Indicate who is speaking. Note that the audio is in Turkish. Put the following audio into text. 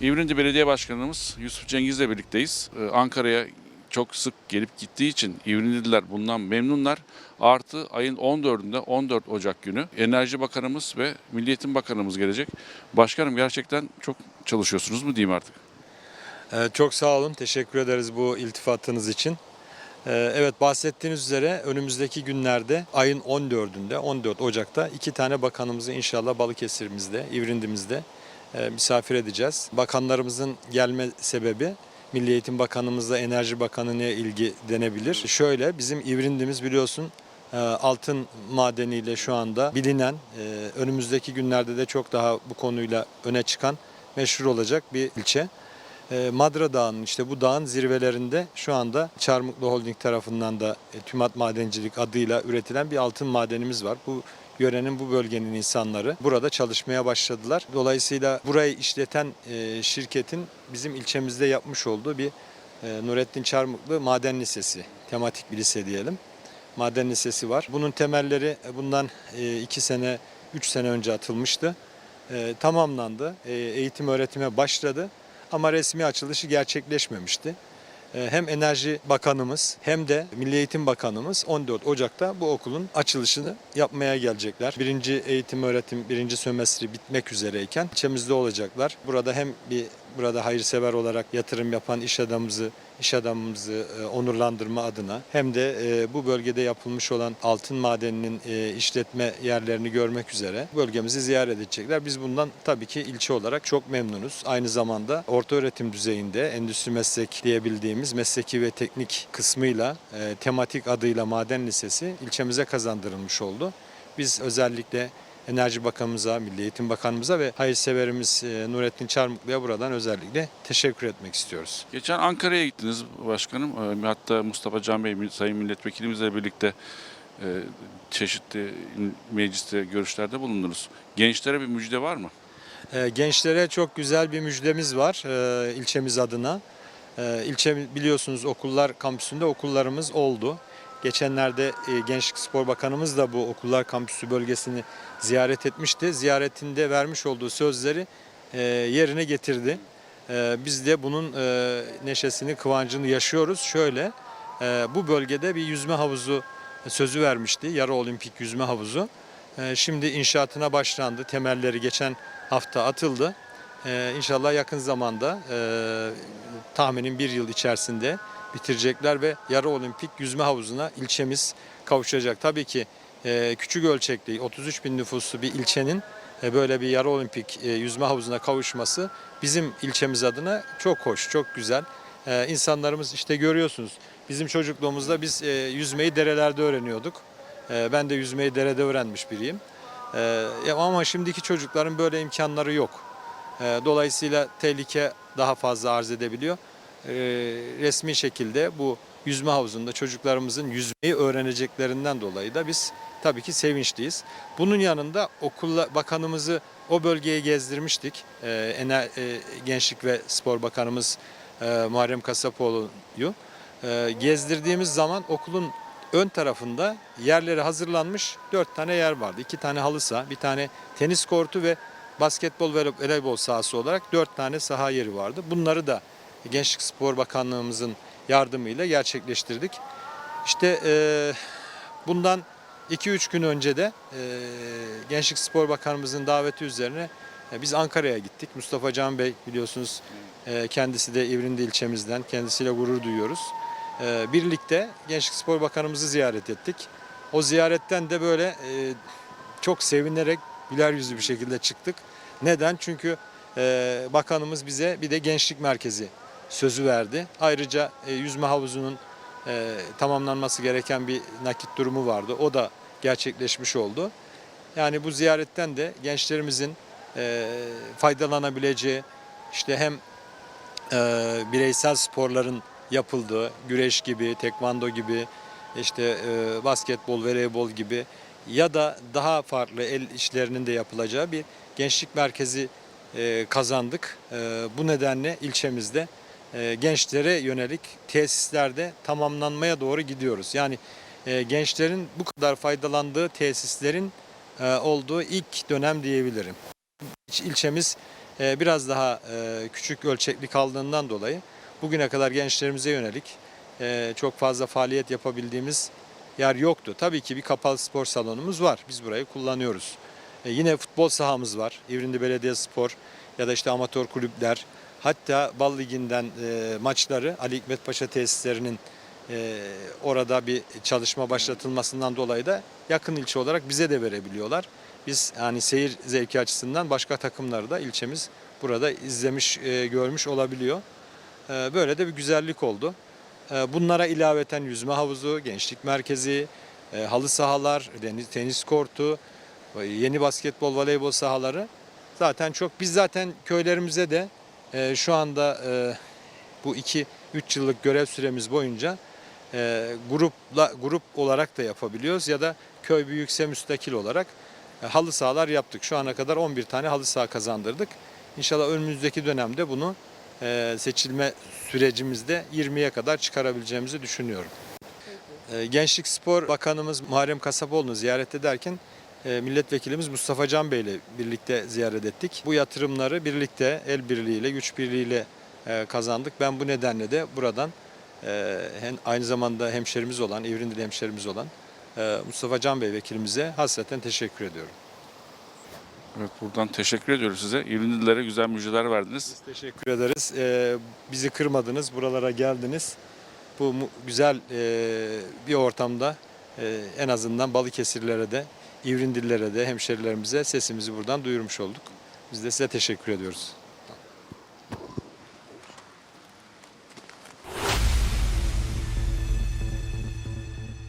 Speaker 1: İvrinci Belediye Başkanımız Yusuf Cengiz'le birlikteyiz. Ee, Ankara'ya çok sık gelip gittiği için İvrindiler bundan memnunlar. Artı ayın 14'ünde 14 Ocak günü Enerji Bakanımız ve Milli Eğitim Bakanımız gelecek. Başkanım gerçekten çok çalışıyorsunuz mu diyeyim artık?
Speaker 2: Ee, Çok sağ olun. Teşekkür ederiz bu iltifatınız için. Ee, Evet bahsettiğiniz üzere önümüzdeki günlerde ayın 14'ünde 14 Ocak'ta iki tane bakanımızı inşallah Balıkesir'imizde, İvrindimiz'de misafir edeceğiz. Bakanlarımızın gelme sebebi Milli Eğitim Bakanımızla Enerji Bakanı'na ilgi denebilir. Şöyle bizim İvrindimiz biliyorsun e, altın madeniyle şu anda bilinen, e, önümüzdeki günlerde de çok daha bu konuyla öne çıkan meşhur olacak bir ilçe. E, Madra Dağı'nın işte bu dağın zirvelerinde şu anda Çarmıklı Holding tarafından da e, Tümat Madencilik adıyla üretilen bir altın madenimiz var. Bu yörenin bu bölgenin insanları burada çalışmaya başladılar. Dolayısıyla burayı işleten e, şirketin bizim ilçemizde yapmış olduğu bir e, Nurettin Çarmıklı Maden Lisesi, tematik bir lise diyelim. Maden Lisesi var. Bunun temelleri bundan 2 sene, 3 sene önce atılmıştı. Tamamlandı. Eğitim öğretime başladı ama resmi açılışı gerçekleşmemişti. E, Hem Enerji Bakanımız hem de Milli Eğitim Bakanımız 14 Ocak'ta bu okulun açılışını yapmaya gelecekler. Birinci eğitim öğretim, birinci sömestri bitmek üzereyken ilçemizde olacaklar. Burada hem bir burada hayırsever olarak yatırım yapan iş adamımızı iş adamımızı e, onurlandırma adına hem de e, bu bölgede yapılmış olan altın madeninin e, işletme yerlerini görmek üzere bölgemizi ziyaret edecekler. Biz bundan tabii ki ilçe olarak çok memnunuz. Aynı zamanda orta öğretim düzeyinde endüstri meslek diyebildiğimiz mesleki ve teknik kısmıyla tematik adıyla Maden Lisesi ilçemize kazandırılmış oldu. Biz özellikle Enerji Bakanımıza, Milli Eğitim Bakanımıza ve hayırseverimiz e, Nurettin Çarmıklı'ya buradan özellikle teşekkür etmek istiyoruz.
Speaker 1: Geçen Ankara'ya gittiniz başkanım. Ee, Hatta Mustafa Can Bey, Sayın Milletvekilimizle birlikte e, çeşitli mecliste görüşlerde bulundunuz. Gençlere bir müjde var mı?
Speaker 2: E, Gençlere çok güzel bir müjdemiz var e, ilçemiz adına. E, İlçe biliyorsunuz okullar kampüsünde okullarımız oldu. Geçenlerde e, Gençlik Spor Bakanımız da bu okullar kampüsü bölgesini ziyaret etmişti. Ziyaretinde vermiş olduğu sözleri e, yerine getirdi. E, Biz de bunun neşesini, kıvancını yaşıyoruz. Şöyle, bu bölgede bir yüzme havuzu sözü vermişti. Yarı olimpik yüzme havuzu. Şimdi inşaatına başlandı. Temelleri geçen hafta atıldı. İnşallah yakın zamanda tahminin bir yıl içerisinde bitirecekler ve yarı olimpik yüzme havuzuna ilçemiz kavuşacak. Tabii ki e, küçük ölçekli 33 bin nüfuslu bir ilçenin e, böyle bir yarı olimpik e, yüzme havuzuna kavuşması bizim ilçemiz adına çok hoş, çok güzel. İnsanlarımız işte görüyorsunuz bizim çocukluğumuzda biz yüzmeyi derelerde öğreniyorduk. Ben de yüzmeyi derede öğrenmiş biriyim. Ama şimdiki çocukların böyle imkanları yok. Dolayısıyla tehlike daha fazla arz edebiliyor. E, Resmi şekilde bu yüzme havuzunda çocuklarımızın yüzmeyi öğreneceklerinden dolayı da biz tabii ki sevinçliyiz. Bunun yanında okulla bakanımızı o bölgeye gezdirmiştik. E, Ener, e, Gençlik ve Spor Bakanımız e, Muharrem Kasapoğlu'yu. E, gezdirdiğimiz zaman okulun ön tarafında yerleri hazırlanmış dört tane yer vardı. İki tane halı saha, bir tane tenis kortu ve basketbol ve voleybol sahası olarak dört tane saha yeri vardı. Bunları da Gençlik Spor Bakanlığımızın yardımıyla gerçekleştirdik. İşte e, bundan 2-3 gün önce de e, Gençlik Spor Bakanımızın daveti üzerine e, biz Ankara'ya gittik. Mustafa Can Bey biliyorsunuz e, kendisi de İvrindi ilçemizden. Kendisiyle gurur duyuyoruz. E, birlikte Gençlik Spor Bakanımızı ziyaret ettik. O ziyaretten de böyle e, çok sevinerek güler yüzlü bir şekilde çıktık. Neden? Çünkü e, bakanımız bize bir de gençlik merkezi sözü verdi. Ayrıca e, yüzme havuzunun e, tamamlanması gereken bir nakit durumu vardı. O da gerçekleşmiş oldu. Yani bu ziyaretten de gençlerimizin e, faydalanabileceği işte hem e, bireysel sporların yapıldığı, güreş gibi, tekvando gibi, işte e, basketbol, voleybol gibi ya da daha farklı el işlerinin de yapılacağı bir gençlik merkezi e, kazandık. E, bu nedenle ilçemizde gençlere yönelik tesislerde tamamlanmaya doğru gidiyoruz. Yani e, gençlerin bu kadar faydalandığı tesislerin e, olduğu ilk dönem diyebilirim. İl- İlçemiz e, biraz daha e, küçük ölçekli kaldığından dolayı bugüne kadar gençlerimize yönelik e, çok fazla faaliyet yapabildiğimiz yer yoktu. Tabii ki bir kapalı spor salonumuz var. Biz burayı kullanıyoruz. E, yine futbol sahamız var. İvrindi Belediyespor ya da işte amatör kulüpler. Hatta Bal Ligi'nden e, maçları Ali Hikmet Paşa tesislerinin e, orada bir çalışma başlatılmasından dolayı da yakın ilçe olarak bize de verebiliyorlar. Biz yani seyir zevki açısından başka takımları da ilçemiz burada izlemiş, e, görmüş olabiliyor. E, böyle de bir güzellik oldu. E, bunlara ilaveten yüzme havuzu, gençlik merkezi, e, halı sahalar, deniz, tenis kortu, e, yeni basketbol, voleybol sahaları zaten çok. Biz zaten köylerimize de e, şu anda e, bu 2-3 yıllık görev süremiz boyunca e, grupla grup olarak da yapabiliyoruz ya da köy büyükse müstakil olarak e, halı sahalar yaptık. Şu ana kadar 11 tane halı saha kazandırdık. İnşallah önümüzdeki dönemde bunu e, seçilme sürecimizde 20'ye kadar çıkarabileceğimizi düşünüyorum. E, Gençlik Spor Bakanımız Muharrem Kasapoğlu'nu ziyaret ederken milletvekilimiz Mustafa Can Bey ile birlikte ziyaret ettik. Bu yatırımları birlikte el birliğiyle, güç birliğiyle e, kazandık. Ben bu nedenle de buradan e, aynı zamanda hemşerimiz olan, İvrindili hemşerimiz olan e, Mustafa Can Bey vekilimize hasreten teşekkür ediyorum.
Speaker 1: Evet buradan teşekkür ediyoruz size. İvrinililere güzel müjdeler verdiniz.
Speaker 2: Biz teşekkür ederiz. E, bizi kırmadınız, buralara geldiniz. Bu güzel e, bir ortamda e, en azından Balıkesirlilere de, İvrindillilere de, hemşerilerimize sesimizi buradan duyurmuş olduk. Biz de size teşekkür ediyoruz.